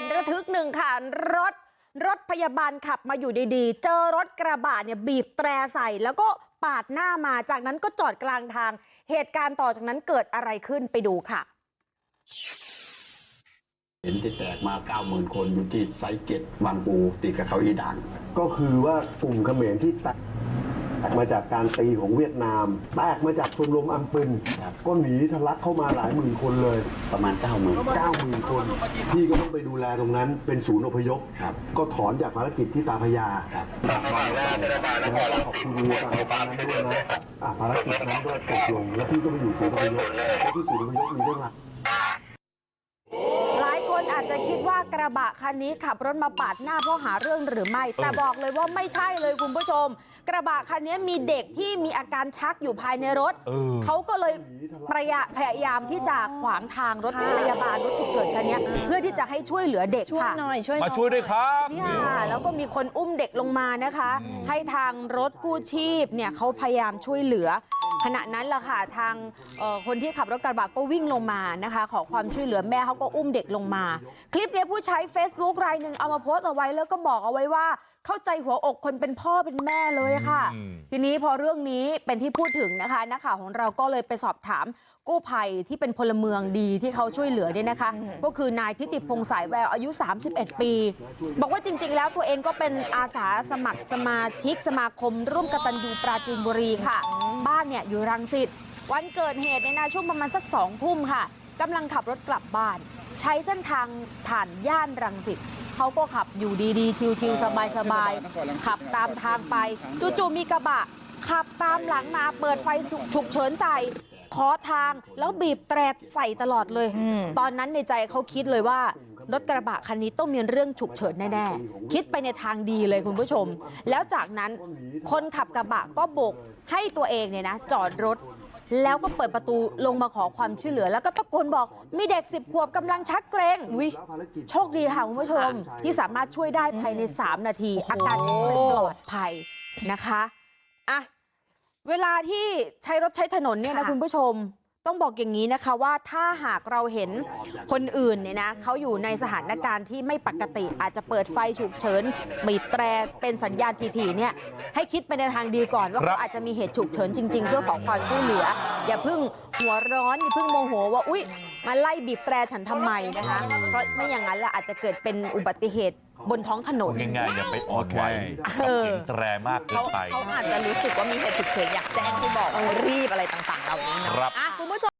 ตุระทึกหนึ่งค่ะรถรถพยาบาลขับมาอยู่ดีๆเจอรถกระบะเนี่ยบีบแตรใส่แล้วก็ปาดหน้ามาจากนั้นก็จอดกลางทาง เหตุการณ์ต่อจากนั้นเกิดอะไรขึ้นไปดูค่ะ เห็นที่แตกมา 90,000 คนอยู่ที่ไซต์เจ็ดบางปูติดกับเขาอีด่างก็คือว่ากลุ่มเขมรที่แตก มาจากการตีของเวียดนาม แตกมาจากชมรมอัมปืนครับ ก็หนีทะลักเข้ามาหลายหมื่นคนเลย ประมาณ90,000 90,000 คน พี่ก็ต้องไปดูแลตรงนั้นเป็นศูนย์อพยพ ครับ ก็ถอนจากภารกิจที่ตาพระยา ครับแล้วขอบคุณทางการนั้นด้วยนะอะภารกิจนั้นก็จบลงแล้วพี่ก็ไปอยู่ศูนย์อพยพแล้วที่ศูนย์อพยพมีเรื่องอะไรหลายคนอาจจะคิดว่ากระบะคันนี้ขับรถมาปาดหน้าเพราะหาเรื่องหรือไม่ แต่บอกเลยว่าไม่ใช่เลยคุณผู้ชม กระบะคันนี้มีเด็กที่มีอาการชักอยู่ภายในรถเขาก็เลยประยะพยายามที่จะขวางทางรถพยาบาลรถฉุกเฉินคันนี้เพื่อที่จะให้ช่วยเหลือเด็กช่วยค่ะหน่อยช่วยหน่มาอยช่วยด้วยครับเนี่ยแล้วก็มีคนอุ้มเด็กลงมานะคะ ให้ทางรถกู้ชีพเนี่ยเขาพยายามช่วยเหลือข ณะนั้นล่ะค่ะทางเอ่อคนที่ขับรถกระบะก็วิ่งลงมานะคะขอความช่วยเหลือแม่เขาก็อุ้มเด็กลงมา คลิปเนี้ยผู้ใช้ Facebook รายหนึ่งเอามาโพสต์เอาไว้แล้วก็บอกเอาไว้ว่าเข้าใจหัวอกคนเป็นพ่อเป็นแม่เลยค่ะอืมทีนี้พอเรื่องนี้เป็นที่พูดถึงนะคะนักข่าวของเราก็เลยไปสอบถาม กู้ภัยที่เป็นพลเมืองดีที่เขาช่วยเหลือเนี่ยนะคะ ก็คือนายทิติพงษ์สายแววอายุ 31 ปี บอกว่าจริง ๆ แล้วตัวเองก็เป็นอาสาสมัครสมาชิกสมาคม ร่วมกตัญญูปราจีนบุรีค่ะ บ้านเนี่ยอยู่รังสิตวันเกิดเหตุในยนะช่วงประมาณสักสองทุ่มค่ะกำลังขับรถกลับบ้าน ใช้เส้นทางผ่านย่านรังสิตเขาก็ขับอยู่ดีๆ ชิวๆสบายๆขับตามทางไปจู่ๆมีกระบะขับตามหลังมาเปิดไฟฉุกเฉินใส่ ขอทางแล้วบีบแตรใส่ตลอดเลยอืมตอนนั้นในใจเขาคิดเลยว่ารถกระบะคันนี้ต้องมีเรื่องฉุกเฉินแน่ๆคิดไปในทางดีเลยคุณผู้ชม แล้วจากนั้นคนขับกระบะก็โบกให้ตัวเองเนี่ยนะจอดรถแล้วก็เปิดประตูลงมาขอความช่วยเหลือ แล้วก็ตะโกนบอกมีเด็กสิบขวบกำลังชักเกรงวิโชคดีค่ะคุณผู้ชม ที่สามารถช่วยได้ภายใน 3 นาที อาการเป็นปลอดภัยนะคะอะ เวลาที่ใช้รถใช้ถนนเนี่ยนะค่ะคุณผู้ชม ต้องบอกอย่างนี้นะคะว่าถ้าหากเราเห็นคนอื่นเนี่ยนะเขาอยู่ในสถานการณ์ที่ไม่ปกติอาจจะเปิดไฟฉุกเฉินบีบแตรเป็นสัญญาณทีๆเนี่ยให้คิดไปในทางดีก่อนว่าครับเขาอาจจะมีเหตุฉุกเฉินจริง ๆ เพื่อขอความช่วยเหลือ อย่าเพิ่งหัวร้อนอย่าเพิ่งโมโหว่าอุ๊ยมาไล่บีบแตรฉันทำไมนะคะเพราะไม่อย่างนั้นแล้วอาจจะเกิดเป็นอุบัติเหตุบนท้องถนนง่ายๆอย่าไปอ่อนไหวกับเสียงแตรมากเกิเขานไปเขาอาจจะรู้สึกว่ามีเหตุฉุกเฉินอยากแจ้งให้บอกรีบอะไรต่างๆเหล่านี้เนาะครับอะ คุณผู้ชม